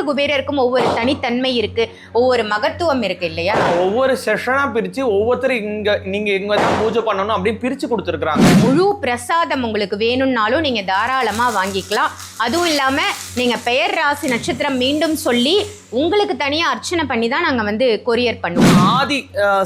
ஒவ்வொரு குபேரருக்கும் ஒவ்வொரு தனித்தன்மை இருக்கு ஒவ்வொரு மகத்துவம் இருக்கு இல்லையா? ஒவ்வொரு செஷனா பிரிச்சு ஒவ்வொருத்தரும் இங்க நீங்க இங்க தான் பூஜை பண்ணணும் அப்படின்னு பிரிச்சு கொடுத்துருக்காங்க முழு பிரசாதம் உங்களுக்கு வேணும்னாலும் நீங்க தாராளமா வாங்கிக்கலாம். அதுவும் இல்லாம நீங்க பெயர் ராசி நட்சத்திரம் மீண்டும் சொல்லி உங்களுக்கு தனியா அர்ச்சனை பண்ணி தான் நாங்க வந்து கொரியர் பண்ணுவோம். ஆதி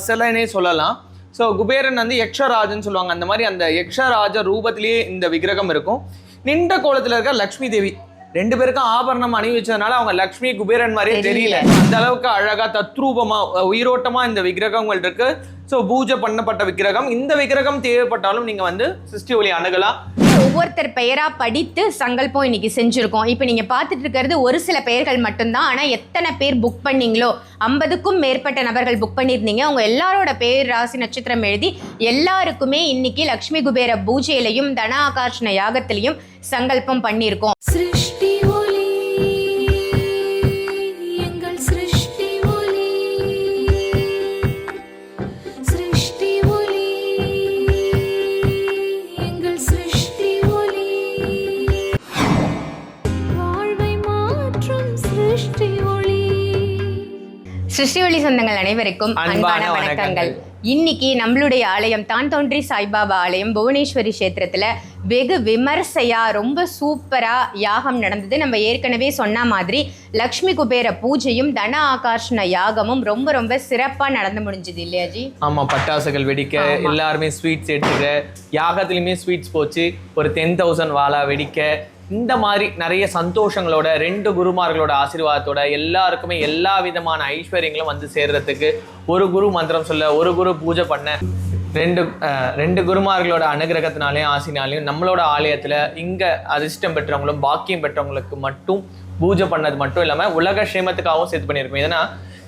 சிலைனே சொல்லலாம். ஸோ குபேரன் வந்து யக்ஷராஜன் சொல்லுவாங்க. அந்த மாதிரி அந்த யக்ஷராஜ ரூபத்திலேயே இந்த விக்கிரகம் இருக்கும். நின்ற கோலத்துல இருக்க லக்ஷ்மி தேவி. ரெண்டு பேருக்கும் ஆபரணம் அணிவிச்சதுனால அவங்க லக்ஷ்மி குபேரன் மாதிரியே தெரியல. அந்த அளவுக்கு அழகா தத்ரூபமா உயிரோட்டமா இந்த விக்கிரகங்கள் இருக்கு. ஸோ பூஜை பண்ணப்பட்ட விக்கிரகம். இந்த விக்கிரகம் தேவைப்பட்டாலும் நீங்க வந்து சிருஷ்டி ஒளி அணுகலாம். ஒவ்வொருத்தர் பெயரா படித்து சங்கல்பம் இன்னைக்கு செஞ்சிருக்கோம். இப்போ நீங்க பார்த்துட்டு இருக்கிறது ஒரு சில பெயர்கள் மட்டும்தான். ஆனா எத்தனை பேர் புக் பண்ணீங்களோ ஐம்பதுக்கும் மேற்பட்ட நபர்கள் புக் பண்ணியிருந்தீங்க. உங்க எல்லாரோட பேர் ராசி நட்சத்திரம் எழுதி எல்லாருக்குமே இன்னைக்கு லக்ஷ்மி குபேர பூஜையிலையும் தன ஆகர்ஷண யாகத்திலையும் சங்கல்பம் பண்ணியிருக்கோம். சிருஷ்டி சிருஷ்டிவழி சொந்தங்கள் அனைவருக்கும் அன்பான வணக்கங்கள். இன்னைக்கு நம்மளுடைய ஆலயம் தான் தோன்றி சாய்பாபா ஆலயம் புவனேஸ்வரி கஷேத்திரத்துல வெகு விமர்சையா ரொம்ப சூப்பரா யாகம் நடந்தது. நம்ம ஏற்கனவே சொன்ன மாதிரி லக்ஷ்மி குபேர பூஜையும் தன ஆகர்ஷண யாகமும் ரொம்ப ரொம்ப சிறப்பா நடந்து முடிஞ்சது இல்லையா ஜி? ஆமா பட்டாசுகள் வெடிக்க எல்லாருமே ஸ்வீட்ஸ் எடுத்துக்க யாகத்துலயுமே ஸ்வீட்ஸ் போச்சு. ஒரு டென் தௌசண்ட் வாலா வெடிக்க இந்த மாதிரி நிறைய சந்தோஷங்களோட ரெண்டு குருமார்களோட ஆசீர்வாதத்தோட எல்லாருக்குமே எல்லா விதமான ஐஸ்வர்யங்களும் வந்து சேர்றதுக்கு ஒரு குரு மந்திரம் சொல்ல ஒரு குரு பூஜை பண்ண ரெண்டு ரெண்டு குருமார்களோட அனுகிரகத்தினாலையும் ஆசினாலையும் நம்மளோட ஆலயத்தில் இங்கே அதிர்ஷ்டம் பெற்றவங்களும் பாக்கியம் பெற்றவங்களுக்கு மட்டும் பூஜை பண்ணது மட்டும் இல்லாமல் உலக க்ஷேமத்துக்காகவும் சேர்த்து பண்ணியிருக்கோம். ஏன்னா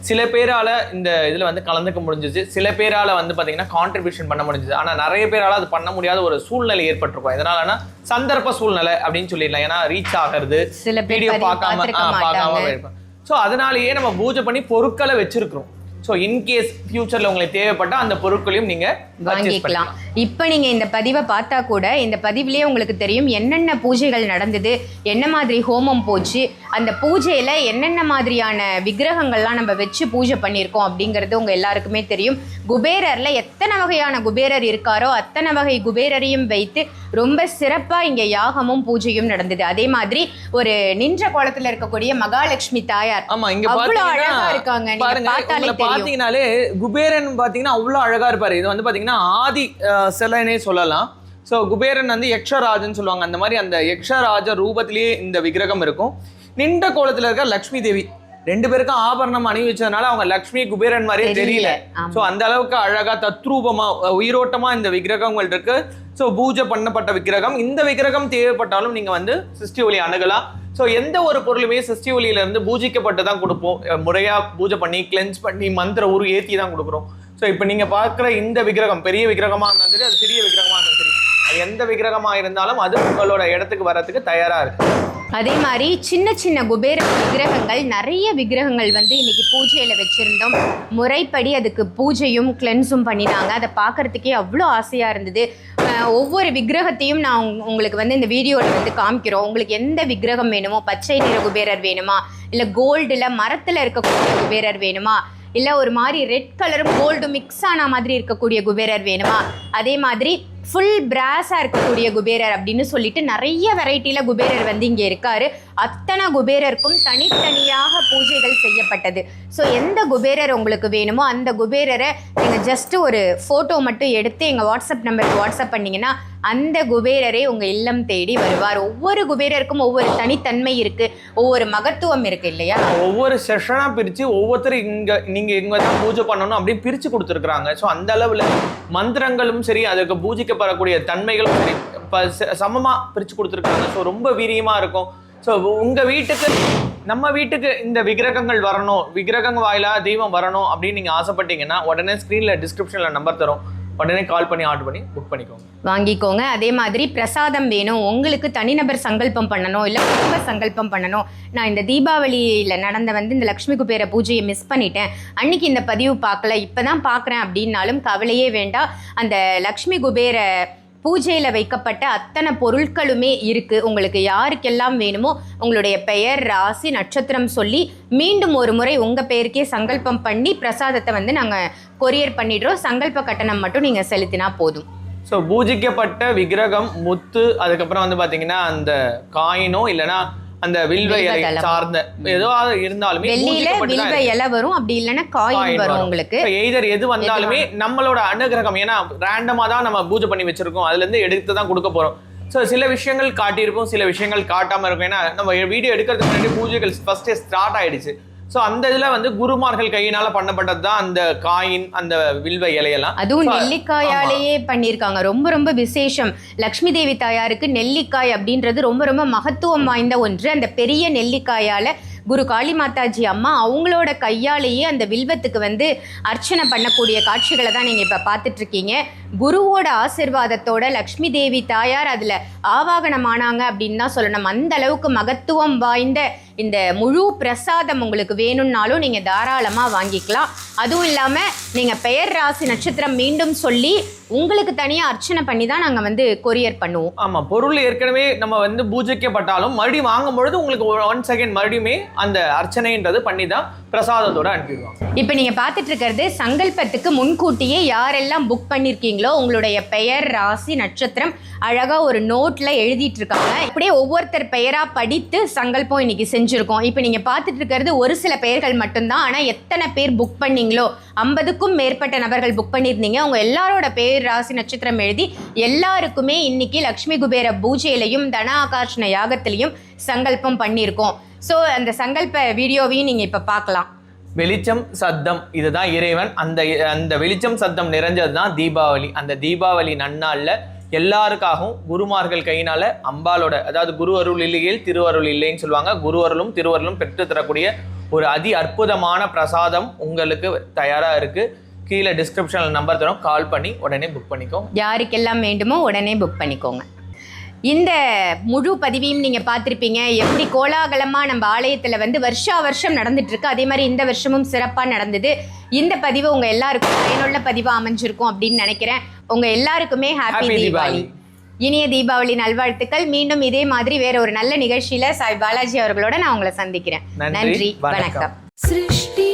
சில பேரால இந்த இதுல வந்து கலந்துக்க முடிஞ்சுச்சு. சில பேரால வந்து பாத்தீங்கன்னா கான்ட்ரிபியூஷன் பண்ண முடிஞ்சுது. ஆனா நிறைய பேரால அது பண்ண முடியாத ஒரு சூழ்நிலை ஏற்பட்டிருக்கும். எதனாலனா சந்தர்ப்ப சூழ்நிலை அப்படின்னு சொல்லிடலாம். ஏன்னா ரீச் ஆகிறது சில வீடியோ பார்க்காம பார்க்காம. போயிருப்போம். ஸோ அதனாலேயே நம்ம பூஜை பண்ணி பொருட்களை வச்சிருக்கிறோம். ஸோ இன்கேஸ் ஃபியூச்சர்ல உங்களுக்கு தேவைப்பட்டா அந்த பொருட்களையும் நீங்க purchase வாங்கிக்கலாம். இப்போ நீங்க இந்த பதிவை பார்த்தா கூட இந்த பதிவிலேயே உங்களுக்கு தெரியும் என்னென்ன பூஜைகள் நடந்தது என்ன மாதிரி ஹோமம் போச்சு அந்த பூஜையில என்னென்ன மாதிரியான விக்கிரகங்கள்லாம் நம்ம வச்சு பூஜை பண்ணியிருக்கோம் அப்படிங்கிறது உங்க எல்லாருக்குமே தெரியும். குபேரர்ல எத்தனை வகையான குபேரர் இருக்காரோ அத்தனை வகை குபேரரையும் வைத்து ரொம்ப சிறப்பா இங்க யாகமும் பூஜையும் நடந்தது. அதே மாதிரி ஒரு நின்ற கோலத்துல இருக்கக்கூடிய மகாலட்சுமி தாயார் ஆமா இங்க பாத்தீங்கன்னா அழகா இருக்காங்க. உங்களை பாத்தீங்கன்னாலே குபேரன் பாத்தீங்கன்னா அவ்வளவு அழகா இருப்பாரு. இது வந்து பாத்தீங்கன்னா ஆதி சிலைனே சொல்லலாம். ஸோ குபேரன் வந்து யக்ஷராஜன் சொல்லுவாங்க. அந்த மாதிரி அந்த யக்ஷராஜ ரூபத்திலேயே இந்த விக்கிரகம் இருக்கும். நின்ற கோலத்துல இருக்க லக்ஷ்மி தேவி. ரெண்டு பேருக்கும் ஆபரணம் அணிவிச்சதுனால அவங்க லக்ஷ்மி குபேரன் மாதிரியே தெரியல. ஸோ அந்த அளவுக்கு அழகா தத்ரூபமா உயிரோட்டமா இந்த விக்கிரகங்கள் இருக்கு. ஸோ பூஜை பண்ணப்பட்ட விக்கிரகம். இந்த விக்கிரகம் தேவைப்பட்டாலும் நீங்க வந்து சிருஷ்டி ஒளி அணுகலாம். ஸோ எந்த ஒரு பொருளுமே சிருஷ்டி ஒளியில இருந்து பூஜிக்கப்பட்டு தான் கொடுப்போம். அஹ், முறையா பூஜை பண்ணி கிளென்ஸ் பண்ணி மந்திர உரு ஏத்தி தான் கொடுக்குறோம். ஸோ இப்போ நீங்க பார்க்குற இந்த விக்கிரகம் பெரிய விக்கிரகமா இருந்தாலும் சரி அது சிறிய விக்கிரகமா இருந்தாலும் சரி அது எந்த விக்கிரகமா இருந்தாலும் அது உங்களோட இடத்துக்கு வர்றதுக்கு தயாரா இருக்கு. அதே மாதிரி சின்ன சின்ன குபேர விக்கிரகங்கள் நிறைய விக்கிரகங்கள் வந்து இன்னைக்கு பூஜையில் வச்சுருந்தோம். முறைப்படி அதுக்கு பூஜையும் கிளென்ஸும் பண்ணினாங்க. அதை பார்க்கறதுக்கே அவ்வளோ ஆசையாக இருந்தது. ஒவ்வொரு விக்கிரகத்தையும் நான் உங்களுக்கு வந்து இந்த வீடியோவில் வந்து காமிக்கிறோம். உங்களுக்கு எந்த விக்கிரகம் வேணுமோ பச்சை நிற குபேரர் வேணுமா? இல்லை கோல்டில் மரத்தில் இருக்கக்கூடிய குபேரர் வேணுமா? இல்லை ஒரு மாதிரி ரெட் கலரும் கோல்டு மிக்ஸ் ஆன மாதிரி இருக்கக்கூடிய குபேரர் வேணுமா? அதே மாதிரி ஃபுல் பிராஸாக இருக்கக்கூடிய குபேரர் அப்படின்னு சொல்லிட்டு நிறைய வெரைட்டியில் குபேரர் வந்து இங்கே இருக்காரு. அத்தனை குபேரருக்கும் தனித்தனியாக பூஜைகள் செய்யப்பட்டது. ஸோ எந்த குபேரர் உங்களுக்கு வேணுமோ அந்த குபேரரை நீங்கள் ஜஸ்ட் ஒரு ஃபோட்டோ மட்டும் எடுத்து எங்கள் வாட்ஸ்அப் நம்பருக்கு வாட்ஸ்அப் பண்ணீங்கன்னா அந்த குபேரரே உங்கள் இல்லம் தேடி வருவார். ஒவ்வொரு குபேரருக்கும் ஒவ்வொரு தனித்தன்மை இருக்குது ஒவ்வொரு மகத்துவம் இருக்குது இல்லையா? ஒவ்வொரு செஷனாக பிரித்து ஒவ்வொருத்தரும் இங்கே நீங்கள் இங்கே தான் பூஜை பண்ணணும் அப்படின்னு பிரித்து கொடுத்துருக்குறாங்க. ஸோ அந்த அளவில் மந்திரங்களும் சரி அதுக்கு பூஜைக்கு தன்மைகளும் சரி. இப்ப சமமா பிரிச்சு கொடுத்துருக்காங்க. ஸோ ரொம்ப வீரியமா இருக்கும். ஸோ உங்க வீட்டுக்கு நம்ம வீட்டுக்கு இந்த விக்கிரகங்கள் வரணும். விக்கிரகங்கள் வாயிலா தெய்வம் வரணும் அப்படின்னு நீங்க ஆசைப்பட்டீங்கன்னா உடனே ஸ்க்ரீனில் டிஸ்கிரிப்ஷன்ல நம்பர் தரும். உடனே கால் பண்ணி ஆர்டர் பண்ணி புக் பண்ணிக்கோங்க. வாங்கிக்கோங்க. அதே மாதிரி பிரசாதம் வேணும். உங்களுக்கு தனிநபர் சங்கல்பம் பண்ணணும் இல்லை குடும்ப சங்கல்பம் பண்ணணும். நான் இந்த தீபாவளியில் நடந்த வந்து இந்த லக்ஷ்மி குபேர பூஜையை மிஸ் பண்ணிட்டேன். அன்னைக்கு இந்த பதிவு பார்க்கல. இப்போ தான் பார்க்குறேன் அப்படின்னாலும் கவலையே வேண்டாம். அந்த லக்ஷ்மி குபேர பூஜையில் வைக்கப்பட்ட அத்தனை பொருட்களுமே இருக்குது உங்களுக்கு யாருக்கெல்லாம் வேணுமோ உங்களுடைய பெயர் ராசி நட்சத்திரம் சொல்லி மீண்டும் ஒரு முறை உங்கள் பெயருக்கே சங்கல்பம் பண்ணி பிரசாதத்தை வந்து நாங்கள் கொரியர் பண்ணிடுறோம். சங்கல்ப கட்டணம் மட்டும் நீங்கள் செலுத்தினா போதும். ஸோ பூஜிக்கப்பட்ட விக்கிரகம் முத்து அதுக்கப்புறம் வந்து பார்த்தீங்கன்னா அந்த காயினோ இல்லைன்னா அந்த வில்வ இலை. சார்ந்த ஏதோ இருந்தாலுமே தான் வில்வ இலை வரும். அப்படி இல்லைன்னா காயின் வரும். உங்களுக்கு. எய்தர் எது வந்தாலுமே நம்மளோட அனுகிரகம் ஏன்னா ரேண்டமா தான் நம்ம பூஜை பண்ணி வச்சிருக்கோம். அதுல இருந்து எடுத்து தான் கொடுக்க போறோம். ஸோ சில விஷயங்கள் காட்டியிருக்கும் சில விஷயங்கள் காட்டாம இருக்கும். ஏன்னா நம்ம வீடியோ எடுக்கிறதுக்கு முன்னாடி பூஜைகள் ஃபர்ஸ்டே ஸ்டார்ட் ஆயிடுச்சு. ஸோ அந்த இதுல வந்து குருமார்கள் கையினால பண்ணப்பட்டது தான் அந்த காயின் அந்த வில்வ இலையெல்லாம். அதுவும் நெல்லிக்காயாலேயே பண்ணியிருக்காங்க. ரொம்ப ரொம்ப விசேஷம். லக்ஷ்மி தேவி தாயாருக்கு நெல்லிக்காய் அப்படின்றது ரொம்ப ரொம்ப மகத்துவம் வாய்ந்த ஒன்று. அந்த பெரிய நெல்லிக்காயால குரு காளி மாதாஜி அம்மா அவங்களோட கையாலேயே அந்த வில்வத்துக்கு வந்து அர்ச்சனை பண்ணக்கூடிய காட்சிகளை தான் நீங்கள் இப்போ பார்த்துட்டு இருக்கீங்க. குருவோட ஆசிர்வாதத்தோட லக்ஷ்மி தேவி தாயார் அதில் ஆவாகனமானாங்க அப்படின்னு தான் சொல்லணும். அந்த அளவுக்கு மகத்துவம் வாய்ந்த இந்த முழு பிரசாதம் உங்களுக்கு வேணும்னாலும் நீங்கள் தாராளமாக வாங்கிக்கலாம். அதுவும் இல்லாமல் நீங்கள் பெயர் ராசி நட்சத்திரம் மீண்டும் சொல்லி உங்களுக்கு தனியாக அர்ச்சனை பண்ணி தான் நாங்கள் வந்து கொரியர் பண்ணுவோம். ஆமாம் பொருள் ஏற்கனவே நம்ம வந்து பூஜைக்கப்பட்டாலும் மறுபடியும் வாங்கும் பொழுது உங்களுக்கு ஒன் செகண்ட் மறுபடியுமே அந்த அர்ச்சனைன்றது பண்ணி தான் பிரசாதத்தோட அனுப்பிடுவாங்க இப்போ நீங்கள் பார்த்துட்டு இருக்கிறது சங்கல்பத்துக்கு முன்கூட்டியே யாரெல்லாம் புக் பண்ணியிருக்கீங்களோ உங்களுடைய பெயர் ராசி நட்சத்திரம் அழகாக ஒரு நோட்டில் எழுதிட்டு இருக்காங்க. இப்படியே ஒவ்வொருத்தர் பெயராக படித்து சங்கல்பம் இன்னைக்கு செஞ்சுருக்கோம். இப்போ நீங்கள் பார்த்துட்டு இருக்கிறது ஒரு சில பெயர்கள் மட்டும்தான். ஆனால் எத்தனை பேர் புக் பண்ணீங்களோ ஐம்பதுக்கும் மேற்பட்ட நபர்கள் புக் பண்ணியிருந்தீங்க. அவங்க எல்லாரோட பேர் ராசி நட்சத்திரம் எழுதி எல்லாருக்குமே இன்னைக்கு லக்ஷ்மி குபேர பூஜையிலையும் தன ஆகாஷ்ண யாகத்திலையும் சங்கல்பம் பண்ணியிருக்கோம். ஸோ அந்த சங்கல்ப வீடியோவையும் நீங்கள் இப்போ பார்க்கலாம். வெளிச்சம் சத்தம் இதுதான் இறைவன். அந்த அந்த வெளிச்சம் சத்தம் நிறைஞ்சது தான் தீபாவளி. அந்த தீபாவளி நன்னாள்ல எல்லாருக்காகவும் குருமார்கள் கையினால அம்பாலோட அதாவது குரு அருள் இல்லையில் திருவருள் இல்லைன்னு சொல்லுவாங்க. குரு அருளும் திருவருளும் பெற்று தரக்கூடிய ஒரு அதி அற்புதமான பிரசாதம் உங்களுக்கு தயாரா இருக்கு. கீழே டிஸ்கிரிப்ஷன்ல நம்பர் தரோம். கால் பண்ணி உடனே புக் பண்ணிக்கோங்க. யாருக்கெல்லாம் வேண்டுமோ உடனே புக் பண்ணிக்கோங்க. இந்த முழு பதிவையும் நீங்கள் பார்த்துருப்பீங்க. எப்படி கோலாகலமாக நம்ம ஆலயத்தில் வந்து வருஷா வருஷம் நடந்துட்டுருக்கு. அதே மாதிரி இந்த வருஷமும் சிறப்பாக நடந்தது. இந்த பதிவு உங்கள் எல்லாருக்கும் பயனுள்ள பதிவாக அமைஞ்சிருக்கும் அப்படின்னு நினைக்கிறேன். உங்கள் எல்லாருக்குமே ஹாப்பி தீபாவளி. இனிய தீபாவளி நல்வாழ்த்துக்கள். மீண்டும் இதே மாதிரி வேற ஒரு நல்ல நிகழ்ச்சியில சாய் பாலாஜி அவர்களோட நான் உங்களை சந்திக்கிறேன். நன்றி. வணக்கம். சிருஷ்டி